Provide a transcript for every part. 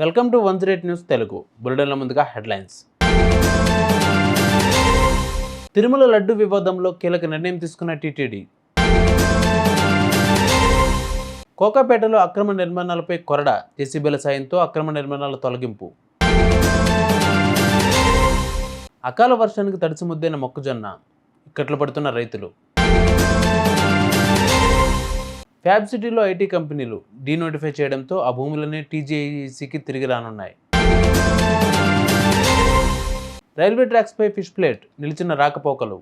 Welcome to one zero eight news Telugu. బులెటిన్ల ముందుగా headlines. Tirumala laddu వివాదంలో కీలక నిర్ణయం తీసుకున్న టీటీడీ. కోకాపేటలో అక్రమ నిర్మాణాలపై కొరడ జేసీబీల సాయంతో అక్రమ నిర్మాణాల తొలగింపు. అకాల వర్షానికి తడిసి ముద్దైన మొక్కజొన్న ఇక్కట్లు పడుతున్న రైతులు. ఫ్యాబ్ సిటీలో ఐటీ కంపెనీలు డీనోటిఫై చేయడంతో ఆ భూములన్నీ టీజేఈసీకి తిరిగి రానున్నాయి. రైల్వే ట్రాక్స్పై ఫిష్ ప్లేట్ నిలిచిన రాకపోకలు.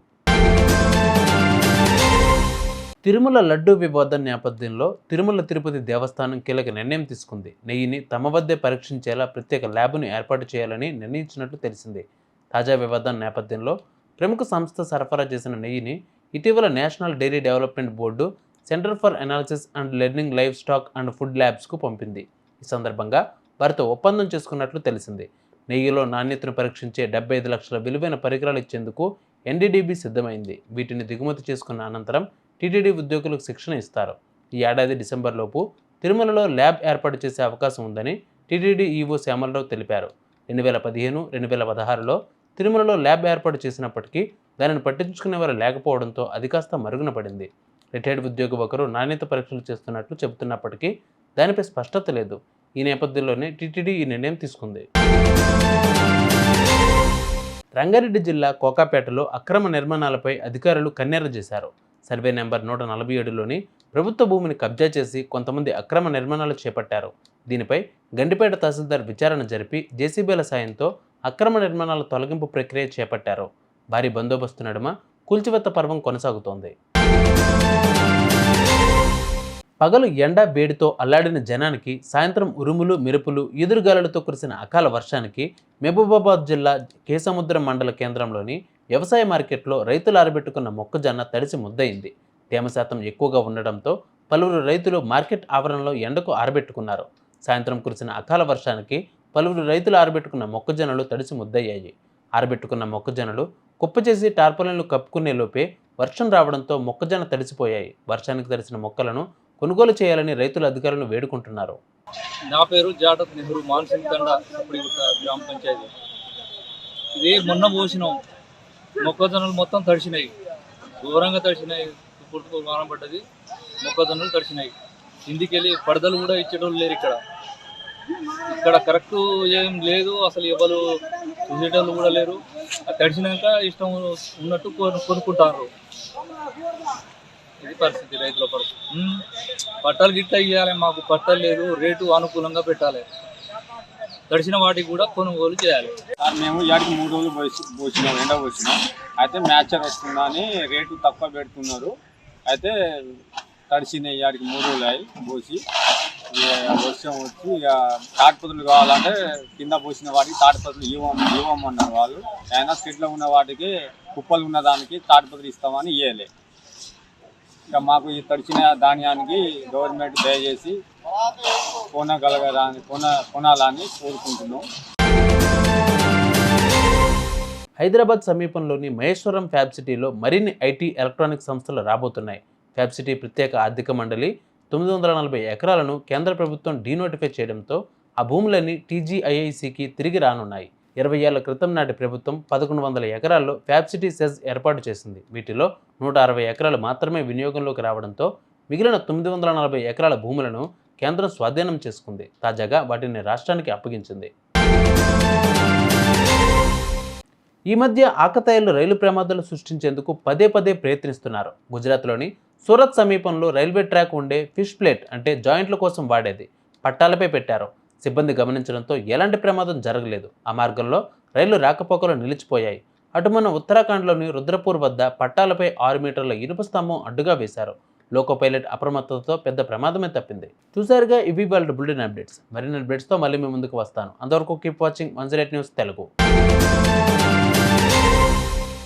తిరుమల లడ్డు వివాదం నేపథ్యంలో తిరుమల తిరుపతి దేవస్థానం కీలక నిర్ణయం తీసుకుంది. నెయ్యిని తమ వద్దే పరీక్షించేలా ప్రత్యేక ల్యాబ్ను ఏర్పాటు చేయాలని నిర్ణయించినట్లు తెలిసింది. తాజా వివాదం నేపథ్యంలో ప్రముఖ సంస్థ సరఫరా చేసిన నెయ్యిని ఇటీవల national dairy development board centre for analysis and learning livestock and food ల్యాబ్స్కు పంపింది. ఈ సందర్భంగా వారితో ఒప్పందం చేసుకున్నట్లు తెలిసింది. నెయ్యిలో నాణ్యతను పరీక్షించే డెబ్బై ఐదు లక్షల విలువైన పరికరాలు ఇచ్చేందుకు ఎన్డీడీబీ సిద్ధమైంది. వీటిని దిగుమతి చేసుకున్న అనంతరం టీటీడీ ఉద్యోగులకు శిక్షణ ఇస్తారు. ఈ ఏడాది డిసెంబర్లోపు తిరుమలలో ల్యాబ్ ఏర్పాటు చేసే అవకాశం ఉందని టీటీడీ ఈవో శ్యామలరావు తెలిపారు. రెండు వేల పదిహేను రెండు వేల పదహారులో తిరుమలలో ల్యాబ్ ఏర్పాటు చేసినప్పటికీ దానిని పట్టించుకునేవారు లేకపోవడంతో అది కాస్త మరుగున పడింది. రిటైర్డ్ ఉద్యోగి ఒకరు నాణ్యత పరీక్షలు చేస్తున్నట్లు చెబుతున్నప్పటికీ దానిపై స్పష్టత లేదు. ఈ నేపథ్యంలోనే టీటీడీ ఈ నిర్ణయం తీసుకుంది. రంగారెడ్డి జిల్లా కోకాపేటలో అక్రమ నిర్మాణాలపై అధికారులు కన్నెర్ర చేశారు. సర్వే నెంబర్ నూట నలభై ఏడులోని ప్రభుత్వ భూమిని కబ్జా చేసి కొంతమంది అక్రమ నిర్మాణాలు చేపట్టారు. దీనిపై గండిపేట తహసీల్దార్ విచారణ జరిపి జేసీబీల సాయంతో అక్రమ నిర్మాణాల తొలగింపు ప్రక్రియ చేపట్టారు. భారీ బందోబస్తు నడుమ కూల్చివెత్త పర్వం కొనసాగుతోంది. పగలు ఎండ బేడితో అల్లాడిన జనానికి సాయంత్రం ఉరుములు మెరుపులు ఎదురుగాలులతో కురిసిన అకాల వర్షానికి మహబూబాబాద్ జిల్లా కేసముద్రం మండల కేంద్రంలోని వ్యవసాయ మార్కెట్లో రైతులు ఆరబెట్టుకున్న మొక్కజొన్న తడిసి ముద్దయింది. తేమ శాతం ఎక్కువగా ఉండడంతో పలువురు రైతులు మార్కెట్ ఆవరణలో ఎండకు ఆరబెట్టుకున్నారు. సాయంత్రం కురిసిన అకాల వర్షానికి పలువురు రైతులు ఆరబెట్టుకున్న మొక్కజొన్నలు తడిసి ముద్దయ్యాయి. ఆరబెట్టుకున్న మొక్కజొన్నలు కుప్పచేసి టార్పలిన్లు కప్పుకునే లోపే వర్షం రావడంతో మొక్కజొన్న తడిసిపోయాయి. వర్షానికి తడిసిన మొక్కలను కొనుగోలు చేయాలని రైతులు అధికారులను వేడుకుంటున్నారు. నా పేరు జాటత్ నెహ్రూ మాన్సింగ్ తండ ఇప్పుడు గ్రామ పంచాయతీ. ఇది మొన్న పోసినాం మొక్కజొన్నలు మొత్తం తడిచినాయి. ఘోరంగా తడిచినాయి. పుట్టుకు వానం పడ్డది. మొక్కజొన్నలు తడిచినాయి. ఇందుకెళ్ళి పడదలు కూడా ఇచ్చేటోళ్ళు లేరు ఇక్కడ. ఇక్కడ కరెక్ట్ ఏం లేదు. అసలు ఎవరు చూసేటోళ్ళు కూడా లేరు. తడిచినాక ఇష్టం ఉన్నట్టు కొను- కొనుక్కుంటారు. ఇది పరిస్థితి రైతుల పరిస్థితి. పట్టాలు గిట్ట ఇవ్వాలి మాకు పట్టాలు లేదు రేటు అనుకూలంగా పెట్టాలి. గడిచిన వాటికి కూడా కొనుగోలు చేయాలి. సార్ మేము ఇవాటికి మూడు రోజులు పోసి పోసినాం ఎండ పోసినాం. అయితే మ్యాచర్ వస్తుందని రేటు తక్కువ పెడుతున్నారు. అయితే తడిసిన ఇవాటికి మూడు రోజులు అయ్యి పోసి ఇక వర్షం వచ్చి ఇక తాటిపత్రులు కావాలంటే కింద పోసిన వాటికి తాటిపత్రులు ఇవ్వం ఇవ్వమన్నారు వాళ్ళు. అయినా స్కిట్లో ఉన్న వాటికి కుప్పలు ఉన్న దానికి తాటిపత్రులు ఇస్తామని ఇవ్వలే ఇక మాకు ఈ తడిచిన ధాన్యానికి గవర్నమెంట్ దయచేసి కొనగలగరాని కొన కొనాలని కోరుకుంటున్నాం. హైదరాబాద్ సమీపంలోని మహేశ్వరం ఫ్యాబ్ సిటీలో మరిన్ని ఐటీ ఎలక్ట్రానిక్ సంస్థలు రాబోతున్నాయి. ఫ్యాబ్ సిటీ ప్రత్యేక ఆర్థిక మండలి తొమ్మిది వందల నలభై ఎకరాలను కేంద్ర ప్రభుత్వం డీనోటిఫై చేయడంతో ఆ భూములన్నీ టీజీఐఐసికి తిరిగి రానున్నాయి. ఇరవై ఏళ్ళ క్రితం నాటి ప్రభుత్వం పదకొండు వందల ఎకరాల్లో ఫ్యాప్సిటీ సెజ్ ఏర్పాటు చేసింది. వీటిలో నూట అరవై ఎకరాలు మాత్రమే వినియోగంలోకి రావడంతో మిగిలిన తొమ్మిది వందల నలభై ఎకరాల భూములను కేంద్రం స్వాధీనం చేసుకుంది. తాజాగా వాటిని రాష్ట్రానికి అప్పగించింది. ఈ మధ్య ఆకతాయిలు రైలు ప్రమాదాలు సృష్టించేందుకు పదే పదే ప్రయత్నిస్తున్నారు. గుజరాత్లోని సూరత్ సమీపంలో రైల్వే ట్రాక్ ఉండే ఫిష్ ప్లేట్ అంటే జాయింట్ల కోసం వాడేది పట్టాలపై పెట్టారు. సిబ్బంది గమనించడంతో ఎలాంటి ప్రమాదం జరగలేదు. ఆ మార్గంలో రైళ్ళు రాకపోకలు నిలిచిపోయాయి. అటు మన ఉత్తరాఖండ్లోని రుద్రపూర్ వద్ద పట్టాలపై ఆరు మీటర్ల ఇనుప స్తంభం అడ్డుగా వేశారు. లోకో పైలట్ అప్రమత్తతతో పెద్ద ప్రమాదమే తప్పింది. చూసారుగా ఇవి వాళ్ళ బులెటిన్ అప్డేట్స్. మరిన్ని అప్డేట్స్తో మళ్ళీ మీ ముందుకు వస్తాను. అంతవరకు keep watching one news Telugu.